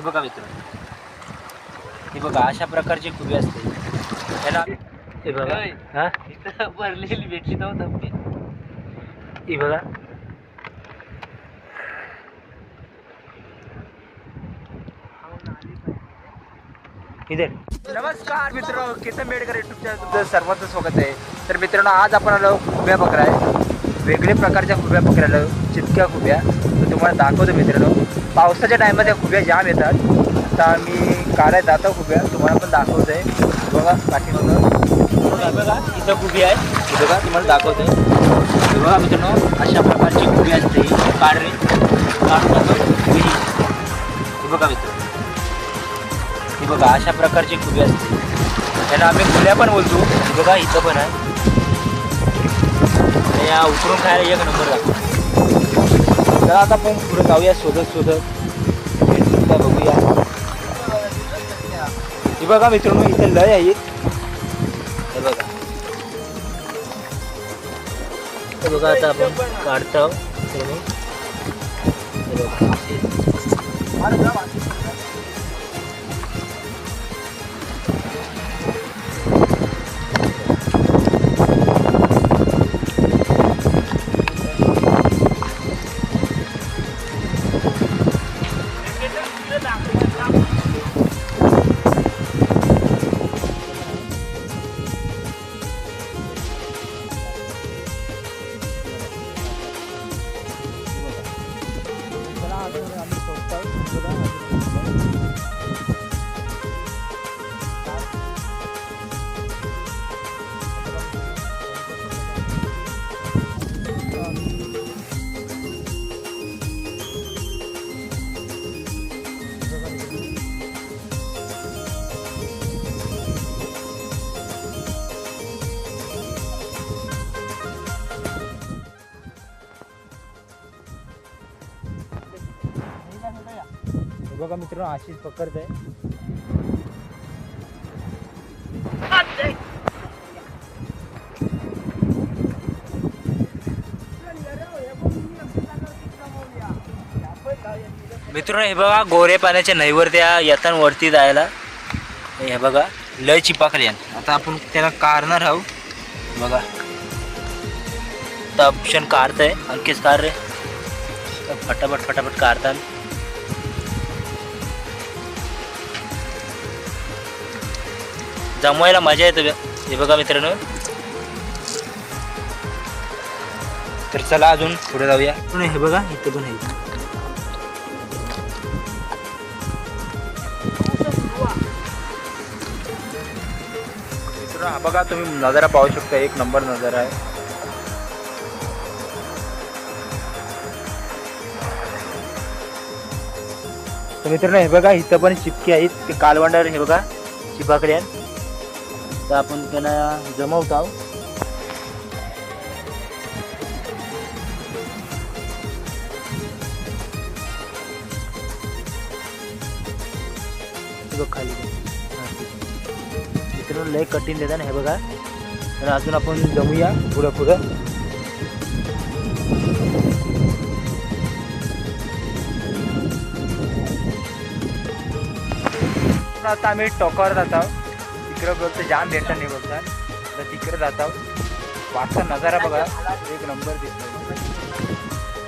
हे बघा मित्र. हे बघा अशा प्रकारची खुबी असते. त्याला हे बघा. हा? इथं भरलेली भेटली नव्हतं हे बघा. इधर नमस्कार मित्रांनो केतन बेडकर युट्यूब चॅनल तुमचं सर्वांचं स्वागत आहे. तर मित्रांनो आज आपण आलो खुब्या पकडाय वेगळे प्रकारच्या खुब्या पकडायला चितक्या खुब्या तर तुम्हाला दाखवतो मित्रांनो. पावसाच्या टायमात या खुब्या जाम येतात. आता आम्ही काढायला जातो खुब्या तुम्हाला पण दाखवतो आहे बघा पाठीमागं बघा इथं खुबी आहे. हे बघा तुम्हाला दाखवतो आहे बघा मित्रांनो अशा प्रकारची खुबी असते ही काढणे काढून हे बघा मित्रांनो. ही बघा अशा प्रकारची खुबी असते त्याला आम्ही खुल्या पण बोलतो. बघा इथं पण आहे. या उतरून खायला एक नंबर लागतो तर आता आपण पुढे जाऊया शोधत शोधत. हे बघूया. हे बघा मित्रांनो इथे लय आहे. हे बघा. हे बघा आता आपण काढतो. मित्रांनो. हे बघा. मित्रांनो आशिष पकडत आहे मित्रांनो हे बघा गोरे पाण्याच्या नईवर त्या येताना वरती जायला. हे बघा लय चिपाकली आता आपण त्याला कारणार आहोत. बघा. आता ऑप्शन काढतंय. आणखीच कार रे. फटाफट फटाफट कारतात जमवायला मजा येते बघ. हे बघा मित्रांनो. तर चला अजून पुढे जाऊया. पण हे बघा इथं पण आहे. हा बघा तुम्ही नजारा पाहू शकता. एक नंबर नजारा आहे. तर मित्रांनो हे बघा इथं पण चिपकी आहेत ते कालवंडावर हे बघा. चिपाकडे आहेत तर आपण त्यांना जमवत आहोत. खाली. हा, मित्रांनो लय कठीण देतात ना हे बघा. तर अजून आपण जमूया पुढं पुढं. आता आम्ही टोकावर जात आहोत. तिकडं बघतो जाम भेटतात नाही बोलतात तर तिकडे जात आहोत. वाटचा नजारा बघा. एक नंबर दिसतो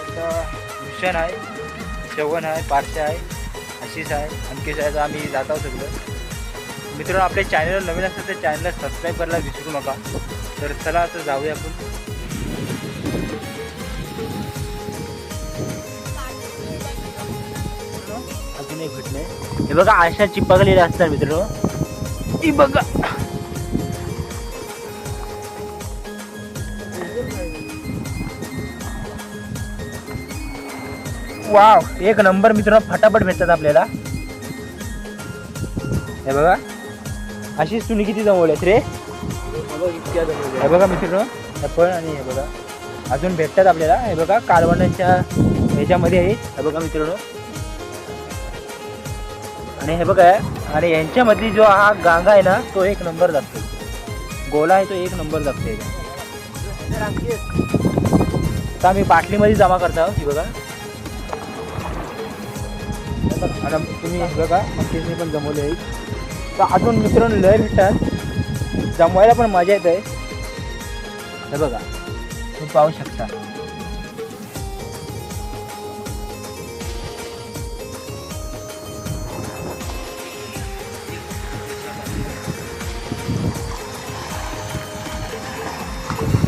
आता मिशन आहे चव्हाण आहे पारशे आहे आशिष आहे अंकेश आहे तर आम्ही जात आहोत सगळं. मित्र आपल्या चॅनलवर नवीन असेल तर चॅनलला सबस्क्राईब करायला विसरू नका. तर चला आता जाऊया आपण. अजून एक घटना हे बघा अशा चिपकलेल्या असतात मित्रांनो. ही बघा. वाव एक नंबर मित्रांनो फटाफट भेटतात आपल्याला. हे बघा. अशीच तुम्ही किती जवळ आहेत रे? हे बघा मित्रांनो हे पण आणि हे बघा. अजून भेटतात आपल्याला. हे बघा कालवणांच्या ह्याच्यामध्ये आहे हे बघा मित्रांनो. आणि हे बघा आणि यांच्यामधली जो हा गांगा आहे ना तो एक नंबर लागतो गोला आहे तो एक नंबर लागतो आता आम्ही बाटलीमध्ये जमा करतो आहोत ही बघा. हे बघा, तुम्ही हे बघा मंकेशने पण जमवले आहे तर अजून मित्रांनो लय भेटतात. जमवायला पण मजा येत आहे हे बघा तुम्ही पाहू शकता.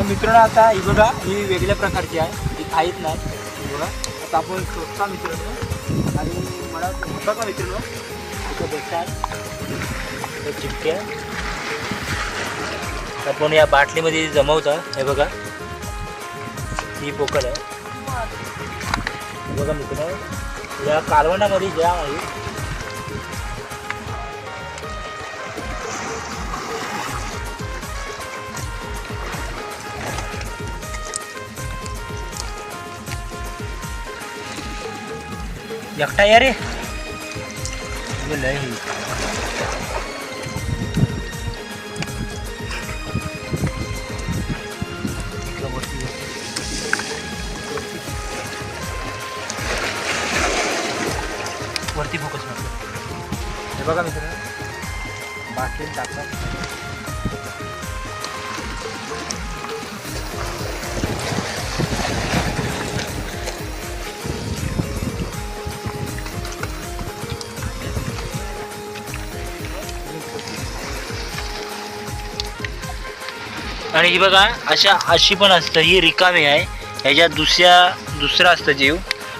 मित्रांनो आता ही बघा ही वेगळ्या प्रकारची आहे. ही खाईत नाही. बघा आता आपण शोधता मित्रांनो आणि मला होता का मित्रांनो इथं बसतात हे आपण या बाटलीमध्ये जमवता हे बघा. ही पोकळ आहे. हे बघा मित्रांनो या कालवणामध्ये ज्या आहे एकटा या रे लय वरती फोकस मारतो हे बघा मित्र बाकी टाकतात. आणि ही बघा अशा अशी पण असतं ही रिकामी आहे. ह्याच्यात दुसऱ्या दुसरं असतं जीव.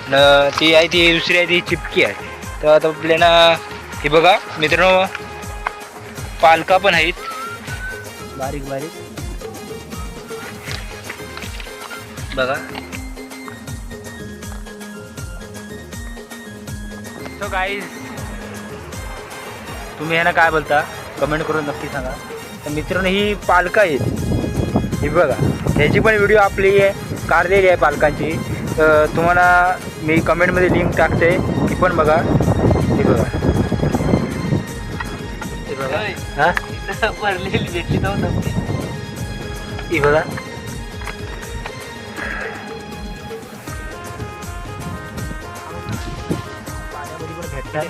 न ती आहे ती दुसरी आहे ती चिपकी आहे. तर आता आपल्याला हे बघा मित्रांनो पालका पण आहेत. बारीक बारीक. बघा. तो गाईज तुम्ही ह्याला काय बोलता? कमेंट करून नक्की सांगा. तर मित्रांनो ही पालकं आहेत. ही बघा ह्याची पण व्हिडिओ आपली आहे काढलेली आहे पालकांची. तुम्हाला मी कमेंटमध्ये लिंक टाकते ती पण बघा. ही बघा. ही बघा. हा? भरलेली भेटली ही बघा. भेटणार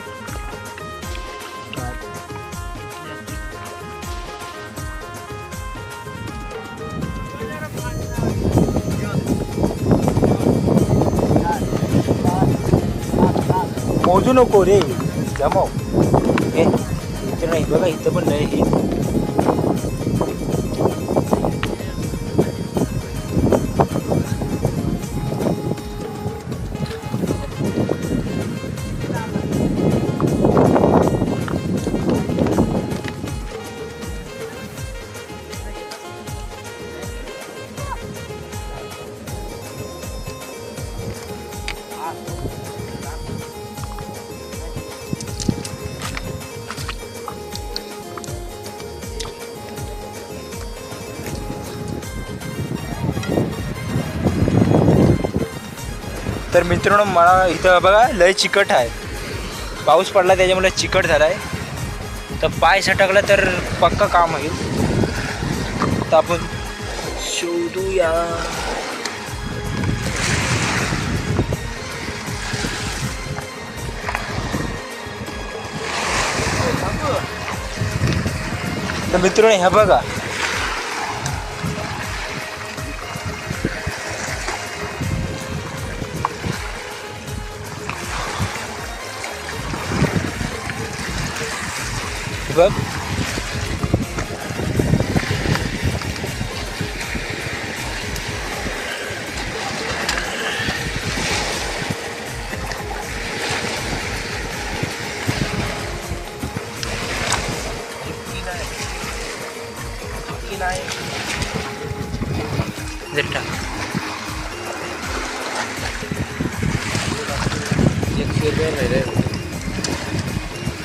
मोजू नको रे. जमाव हे इथं नाही बघा इथं पण नाही. हे तर मित्रांनो मला इथं बघा लय चिकट आहे. पाऊस पडला त्याच्यामुळे चिकट झाला आहे तर पाय सटकला तर पक्का काम होईल तर आपण शोधूया. तर मित्रांनो ह्या बघा. बघ.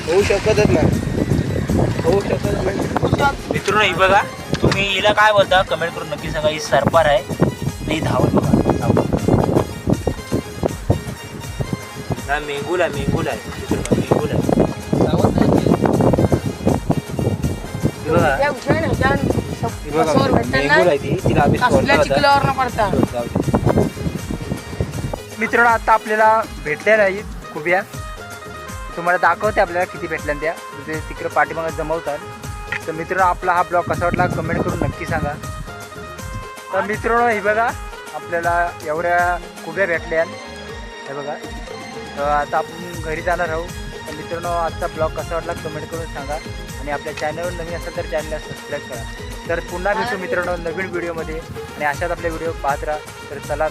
होऊ शकतच नाही. नाही मित्रांनो ही बघा तुम्ही हिला काय बोलता? कमेंट करून नक्की सांगा. ही सरपार आहे. आणि ही धावत बघा. हा मेंगूल आहे मेंगूल आहे. मेंगूल आहे. ही बघा. ही बघा मेंगूल आहे ती. तिला आम्ही सोडला होता. जाऊ दे. मित्रांनो आता आपल्याला भेटलेल्या आहेत खुब्या तुम्हाला दाखवते आपल्याला किती भेटल्या त्या. ते तिकडे पाठीमागं जमवतात. तर मित्रांनो आपला हा ब्लॉग कसा वाटला कमेंट करून नक्की सांगा. तर मित्रांनो हे बघा आपल्याला एवढ्या कुब्या भेटल्या. हे बघा. तर आता आपण घरी जाणार आहोत. तर मित्रांनो आजचा ब्लॉग कसा वाटला कमेंट करून सांगा. आणि आपल्या चॅनलवर नवीन असेल तर चॅनलला सबस्क्राईब करा. तर पुन्हा भेटू मित्रांनो नवीन व्हिडिओमध्ये. आणि अशाच आपले व्हिडिओ पाहत राहा. तर चला